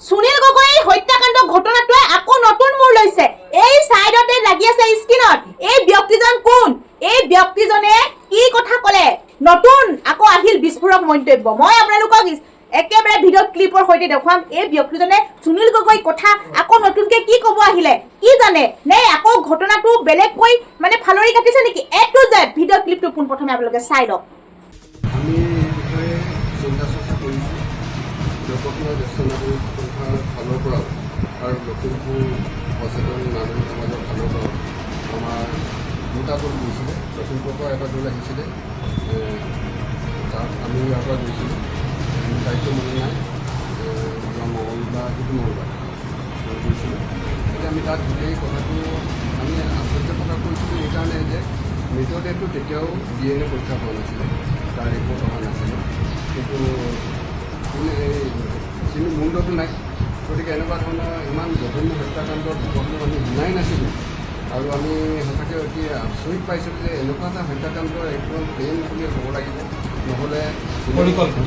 সুনীল গগৈ হত্যাকাণ্ড ঘটনাটোৱে আকৌ নতুন মূৰ লৈছে। এই চাইডতে লাগি আছে স্ক্ৰীণত। এই ব্যক্তিজন কোন? এই ব্যক্তিজনে কি কথা ক'লে? নতুন আকৌ আহিল বিস্ফোৰক মন্তব্য। মই আপোনালোকক একেবাৰে ভিডিঅ' ক্লিপৰ সৈতে দেখুৱাম। এই ব্যক্তিজনে সুনীল গগৈ কথা আকৌ নতুনকে কি ক'ব আহিলে? কি জানে? নে আকৌ ঘটনাটো বেলেগকৈ মানে ফালৰি কাটিছে নেকি? এ টু জেড ভিডিঅ' ক্লিপটো পোনপ্ৰথমে আপোনালোকে চাই লওক। লোকপ্ৰিয় জ্যেষ্ঠ নাগৰিক সংস্থাৰ ফালৰ পৰাও আৰু লখিমপুৰ সচেতন নাগৰিক সমাজৰ ফালৰ পৰাও আমাৰ দুটা দল গৈছিলে লখিমপুৰৰ পৰা এটা দল আহিছিলে তাত আমি ইয়াৰ পৰা গৈছিলোঁ দায়িত্ব মনে নাই যোৱা মঙলবাৰ যিটো গৈছিলোঁ এতিয়া আমি তাত গোটেই কথাটো আমি আচলতে প্ৰকাশ কৰিছিলোঁ এইকাৰণে যে মৃতদেহটো তেতিয়াও ডি এন এ পৰীক্ষা হোৱা নাছিলে তাৰ ৰিপৰ্ট অহা নাছিলে কিন্তু কোনে এই কিন্তু নাই। গতিকে এনেকুৱা ধৰণৰ ইমান জঘন্য হত্যাকাণ্ডৰ বিপদটো আমি শুনাই নাছিলোঁ। আৰু আমি সঁচাকৈ অতি আচৰিত পাইছিলোঁ যে এনেকুৱা এটা হত্যাকাণ্ড একদম প্লেন বুলি হ'ব লাগিব নহ'লে পৰিকল্পিত।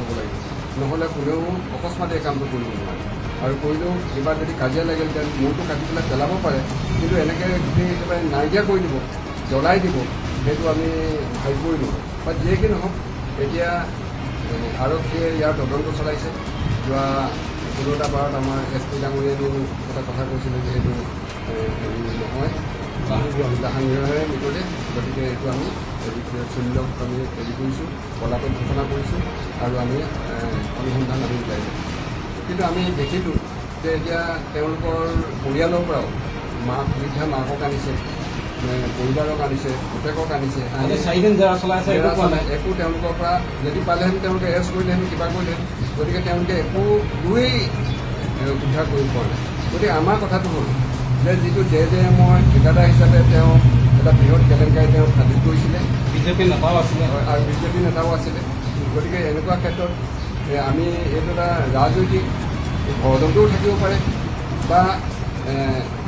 হ'ব লাগিব। নহ'লে কোনেও অকস্মাতে এই কামটো কৰিব নোৱাৰে। আৰু কৰিলেও কিবা যদি কাজিয়া লাগিলহেঁতেন মূৰটো কাটি পেলাই পেলাব পাৰে কিন্তু এনেকৈ গোটেই একেবাৰে নাইকিয়া কৰি দিব জ্বলাই দিব সেইটো আমি ভাবিবই নোৱাৰোঁ। বা যিয়ে কি নহওক এতিয়া আৰক্ষীয়ে ইয়াৰ তদন্ত চলাইছে। যোৱা ষোল্লটা বাৰত আমাৰ এছ পি ডাঙৰীয়াইও এটা কথা কৈছিলে যে হেৰি নহয় জাহাংগীৰৰে মৃতদেহ গতিকে এইটো আমি চুনীলক আমি হেৰি কৰিছোঁ, পলাতক ঘোষণা কৰিছোঁ আৰু আমি অনুসন্ধান আমি ওলাইছোঁ কিন্তু আমি দেখিলোঁ যে এতিয়া তেওঁলোকৰ পৰিয়ালৰ পৰাও মাক বৃদ্ধা মাকক আনিছে। পৰিবাৰক আনিছে পুতেকক আনিছে একো তেওঁলোকৰ পৰা যদি পালেহেঁতেন তেওঁলোকে এৰেষ্ট কৰিলেহেঁতেন কিবা কৰিলেহেঁতেন। গতিকে তেওঁলোকে একো দুই উদ্ধাৰ কৰিব পৰা নাই। গতিকে আমাৰ কথাটো হ'ল যে যিটো জে জে এমৰ ঠিকাদাৰ হিচাপে তেওঁ এটা বৃহৎ কেলেংকাৰী তেওঁ ফাদিল কৰিছিলে। বিজেপিৰ নেতাও আছিলে। আৰু- আৰু বিজেপি নেতাও আছিলে। গতিকে এনেকুৱা ক্ষেত্ৰত আমি এইটো এটা ৰাজনৈতিক ষড়যন্ত্ৰও থাকিব পাৰে বা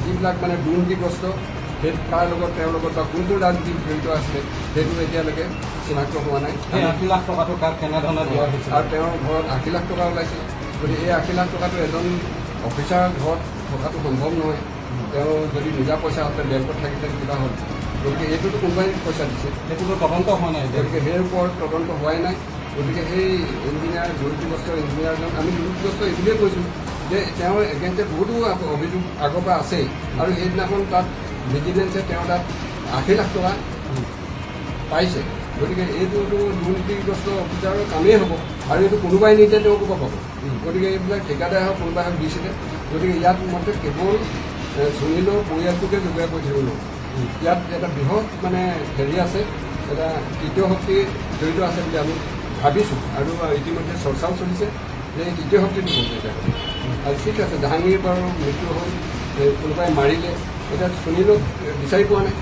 যিবিলাক মানে দুৰ্নীতিগ্ৰস্ত সেই তাৰ লগত লগত বা কোনটো ৰাজনীতি জড়িত আছিলে সেইটো এতিয়ালৈকে চিনাক্ত হোৱা নাই। আশী লাখ টকাটো কাক কেনেধৰণে দিয়া হৈছিল? আৰু তেওঁৰ ঘৰত আশী লাখ টকা ওলাইছে গতিকে এই আশী লাখ টকাটো এজন অফিচাৰ ঘৰত থকাটো সম্ভৱ নহয়। তেওঁ যদি নিজা পইচা হ'লে বেংকত থাকিলে কিবা হ'ল। গতিকে এইটোতো কোনোবাই পইচা দিছে সেইটোতো তদন্ত হোৱা নাই গতিকে সেই ওপৰত তদন্ত হোৱাই নাই। গতিকে সেই ইঞ্জিনিয়াৰ দুৰ্নীতিগ্ৰস্ত ইঞ্জিনিয়াৰজন আমি দুৰ্নীতিগ্ৰস্ত এই বুলিয়ে কৈছোঁ যে তেওঁৰ এগেইনষ্টে বহুতো অভিযোগ আগৰ পৰা আছেই। আৰু সেইদিনাখন তাত ভিজিলেন্সে তেওঁ তাত আশী লাখ টকা পাইছে। গতিকে এইটোতো দুৰ্নীতিগ্ৰস্ত অফিচাৰৰ কামেই হ'ব। আৰু এইটো কোনোবাই নিদিয়ে তেওঁ ক'ব পাব? গতিকে এইবিলাক ঠিকাদাৰ হওক কোনোবাই হওক দিছিলে। গতিকে ইয়াত মতে কেৱল সুনীলৰ পৰিয়ালটোকে যোগাৰ কৰি থাকিব নোৱাৰোঁ। ইয়াত এটা বৃহৎ মানে হেৰি আছে এটা তৃতীয় শক্তি জড়িত আছে বুলি আমি ভাবিছোঁ। আৰু ইতিমধ্যে চৰ্চাও চলিছে যে এই তৃতীয় শক্তিটো আৰু ঠিক আছে জাহাংগীৰ বাৰু মৃত্যু হ'ল। কোনোবাই মাৰিলে এতিয়া সুনীলক বিচাৰি পোৱা নাই।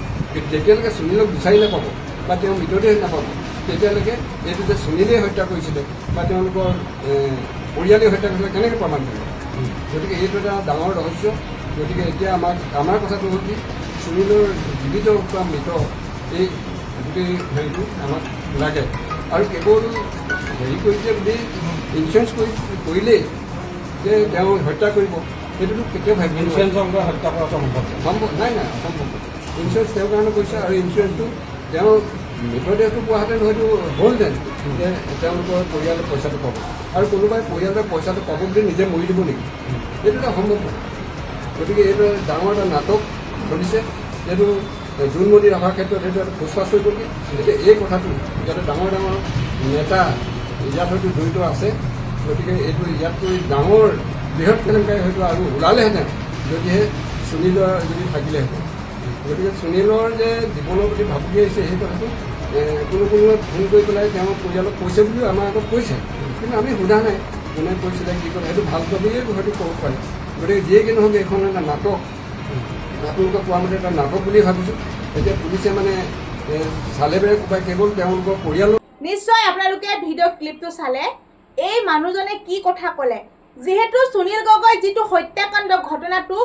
যেতিয়ালৈকে সুনীলক বিচাৰি নাপাব বা তেওঁ মৃতদেহ নাপাব তেতিয়ালৈকে এইটো যে সুনীলেই হত্যা কৰিছিলে বা তেওঁলোকৰ এ, পৰিয়ালেই হত্যা কৰিছিলে কেনেকৈ প্ৰমাণ কৰিব? গতিকে এইটো এটা ডাঙৰ ৰহস্য। গতিকে এতিয়া আমাক আমাৰ কথাটো হ'ল কি সুনীলৰ জীৱিত বা মৃত এই গোটেই হেৰিটো আমাক লাগে। আৰু কেৱল হেৰি কৰিছে বুলি ইঞ্চুৰেঞ্চ কৰি কৰিলেই যে তেওঁ হত্যা কৰিব। সেইটোতো কেতিয়াও ভাবিব পৰা হত্যা সম্ভৱ। সম্ভৱ নাই নাই অসম্ভৱ ইঞ্চুৰেঞ্চ তেওঁৰ কাৰণে কৰিছে আৰু ইঞ্চুৰেঞ্চটো তেওঁ মৃতদেহটো পোৱাহেঁতেন হয়তো হ'লহেঁতেন। যে তেওঁলোকৰ পৰিয়ালে পইচাটো পাব। আৰু কোনোবাই পৰিয়ালে পইচাটো পাব বুলি নিজে মৰি দিব নেকি? এইটো এটা সম্ভৱ নহয় গতিকে এইটো ডাঙৰ এটা নাটক চলিছে। যিহেতু জোনমণি ৰখাৰ ক্ষেত্ৰত সেইটো এটা ফুচফাচ হৈ গ'লগৈ গতিকে এই কথাটো ইয়াতে ডাঙৰ ডাঙৰ নেতা ইয়াত হয়তো জড়িত আছে। গতিকে এইটো ইয়াতকৈ ডাঙৰ বৃহৎ কেলেংকাৰী হয়তো আৰু ওলালেহেঁতেন, যদিহে সুনীলৰ যদি থাকিলেহেঁতেন। গতিকে সুনীলৰ যে জীৱনৰ প্ৰতি ভাবুকি আহিছে, সেই কথাটো কোনো কোনোৱে ফোন কৰি পেলাই তেওঁৰ পৰিয়ালক কৈছে বুলিও আমাৰ আগত কৈছে। কিন্তু আমি সোধা নাই, কোনে কৈছিলে, কি কৰে সেইটো ভালো ভাবিয়ে হয়তো ক'ব পাৰে। গতিকে যিয়ে কি নহওক, এইখন এটা নাটক। আপোনালোকে কোৱা মতে এটা নাটক বুলি ভাবিছোঁ। এতিয়া পুলিচে মানে চালে বেৰে কোবাই কেৱল তেওঁলোকৰ পৰিয়ালৰ নিশ্চয় আপোনালোকে ভিডিঅ' ক্লিপটো চালে। এই মানুহজনে কি কথা ক'লে? যিহেতু সুনীল গগৈ যিটো হত্যাকাণ্ড ঘটনাটো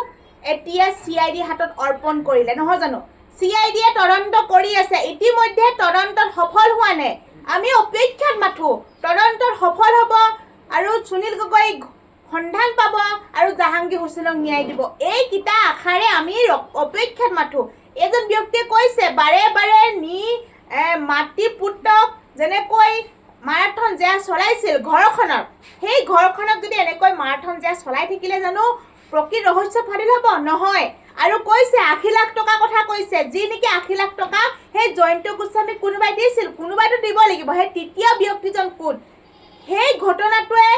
এতিয়া চি আই ডি হাতত অৰ্পণ কৰিলে নহয় জানো? চি আই ডিয়ে তদন্ত কৰি আছে ইতিমধ্যে তদন্তত সফল হোৱা নাই। আমি অপেক্ষাত মাথো তদন্তত সফল হ'ব আৰু সুনীল গগৈ সন্ধান পাব আৰু জাহাংগীৰ হুছেইনক ন্যায় দিব। এইকেইটা আশাৰে আমি অপেক্ষাত মাথো। এজন ব্যক্তিয়ে কৈছে বাৰে বাৰে নি মাতৃ পুত্ৰক যেনেকৈ মাৰাথন জেয়া চলাইছিল ঘৰখনৰ সেই ঘৰখনক যদি এনেকৈ মাৰাথন জেয়া চলাই থাকিলে জানো প্ৰকৃত ৰহস্য ফাদিল হ'ব? নহয়। আৰু কৈছে আশী লাখ টকাৰ কথা কৈছে। যি নেকি আশী লাখ টকা সেই জয়ন্ত গোস্বামীক কোনোবাই দিছিল কোনোবাইতো দিব লাগিব। সেই তৃতীয় ব্যক্তিজন কোন? সেই ঘটনাটোৱে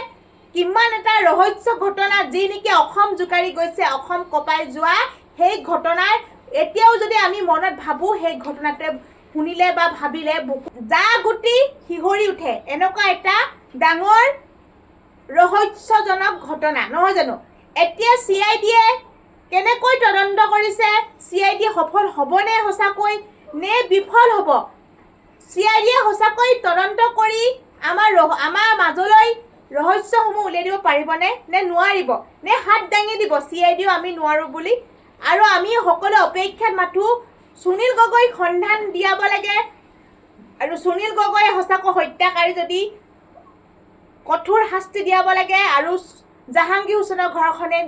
কিমান এটা ৰহস্য ঘটনা যি নেকি অসম জোকাৰি গৈছে অসম কঁপাই যোৱা সেই ঘটনাৰ। এতিয়াও যদি আমি মনত ভাবোঁ সেই ঘটনাটোৱে শুনিলে বা ভাবিলে যা গুটি শিহৰি উঠে। এনেকুৱা এটা ডাঙৰ ৰহস্যজনক ঘটনা। নহয় জানো? এতিয়া চি আই ডিয়ে কেনেকৈ তদন্ত কৰিছে? চি আই ডি সফল হ'বনে সঁচাকৈ নে বিফল হ'ব? চি আই ডিয়ে সঁচাকৈ তদন্ত কৰি আমাৰ ৰহ- আমাৰ মাজলৈ ৰহস্যসমূহ উলিয়াই দিব পাৰিবনে? নে নোৱাৰিব? নে হাত দাঙি দিব? চি আই ডিও আমি নোৱাৰোঁ বুলি। আৰু আমি সকলো অপেক্ষাত মাথোঁ সুনীল গগৈক সন্ধান দিয়াব লাগে। আৰু সুনীল গগৈয়ে সঁচাকৈ হত্যাকাৰী যদি কঠোৰ শাস্তি দিয়াব লাগে আৰু জাহাংগীৰ হুছেইনৰ ঘৰখনে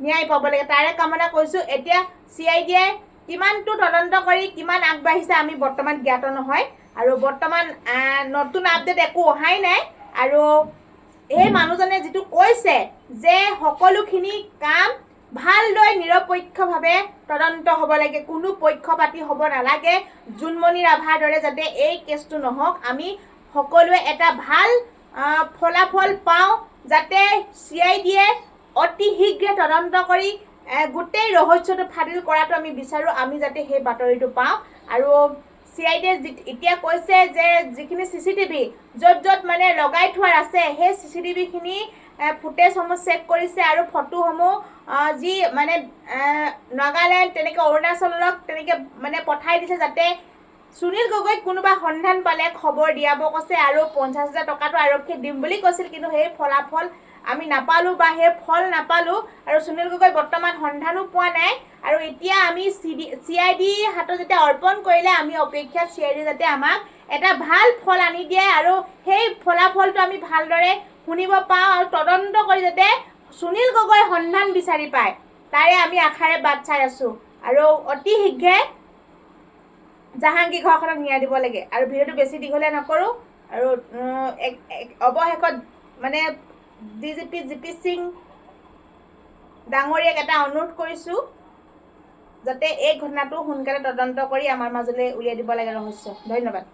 ন্যায় পাব লাগে। তাৰে কামনা কৰিছোঁ। এতিয়া চি আই ডিয়ে কিমানটো তদন্ত কৰি কিমান আগবাঢ়িছে আমি বৰ্তমান জ্ঞাত নহয়। আৰু বৰ্তমান নতুন আপডেট একো অহাই নাই। আৰু এই মানুহজনে যিটো কৈছে যে সকলোখিনি কাম ভালদৰে নিৰপেক্ষভাৱে তদন্ত হ'ব লাগে কোনো পক্ষপাতি হ'ব নালাগে। জোনমণি ৰাভাৰ দৰে যাতে এই কেছটো নহওক আমি সকলোৱে এটা ভাল ফলাফল পাওঁ যাতে চি আই ডিয়ে অতি শীঘ্ৰে তদন্ত কৰি গোটেই ৰহস্যটো ফাদিল কৰাটো আমি বিচাৰোঁ। আমি যাতে সেই বাতৰিটো পাওঁ। আৰু চি আই ডিয়ে এতিয়া কৈছে যে যিখিনি চি চি টিভি য'ত য'ত মানে লগাই থোৱাৰ আছে, সেই চি চি টিভিখিনি ফুটেজসমূহ চেক কৰিছে আৰু ফটোসমূহ যি মানে নাগালেণ্ড, তেনেকৈ অৰুণাচলক তেনেকৈ মানে পঠাই দিছে যাতে সুনীল গগৈক কোনোবা সন্ধান পালে খবৰ দিয়াব কৈছে আৰু পঞ্চাছ হাজাৰ টকাটো আৰক্ষীক দিম বুলি কৈছিল কিন্তু সেই ফলাফল আমি নাপালোঁ বা সেই ফল নাপালোঁ আৰু সুনীল গগৈ বৰ্তমান সন্ধানো পোৱা নাই। আৰু এতিয়া আমি C D C I D হাতত যেতিয়া অৰ্পণ কৰিলে আমি অপেক্ষা চি আই ডি যাতে আমাক এটা ভাল ফল আনি দিয়ে আৰু সেই ফলাফলটো আমি ভালদৰে শুনিব পাওঁ আৰু তদন্ত কৰি যাতে সুনীল গগৈৰ সন্ধান বিচাৰি পায়। তাৰে আমি আশাৰে বাট চাই আছোঁ। আৰু অতি শীঘ্ৰে জাহাংগীৰ ঘৰখনক ন্যায় দিব লাগে। আৰু ভিডিঅ'টো বেছি দীঘলীয়া নকৰোঁ। আৰু অৱশেষত মানে D G P G P Singh ডাঙৰীয়াক এটা অনুৰোধ কৰিছোঁ যাতে এই ঘটনাটো সোনকালে তদন্ত কৰি আমাৰ মাজলৈ উলিয়াই দিব লাগে ৰহস্য। ধন্যবাদ।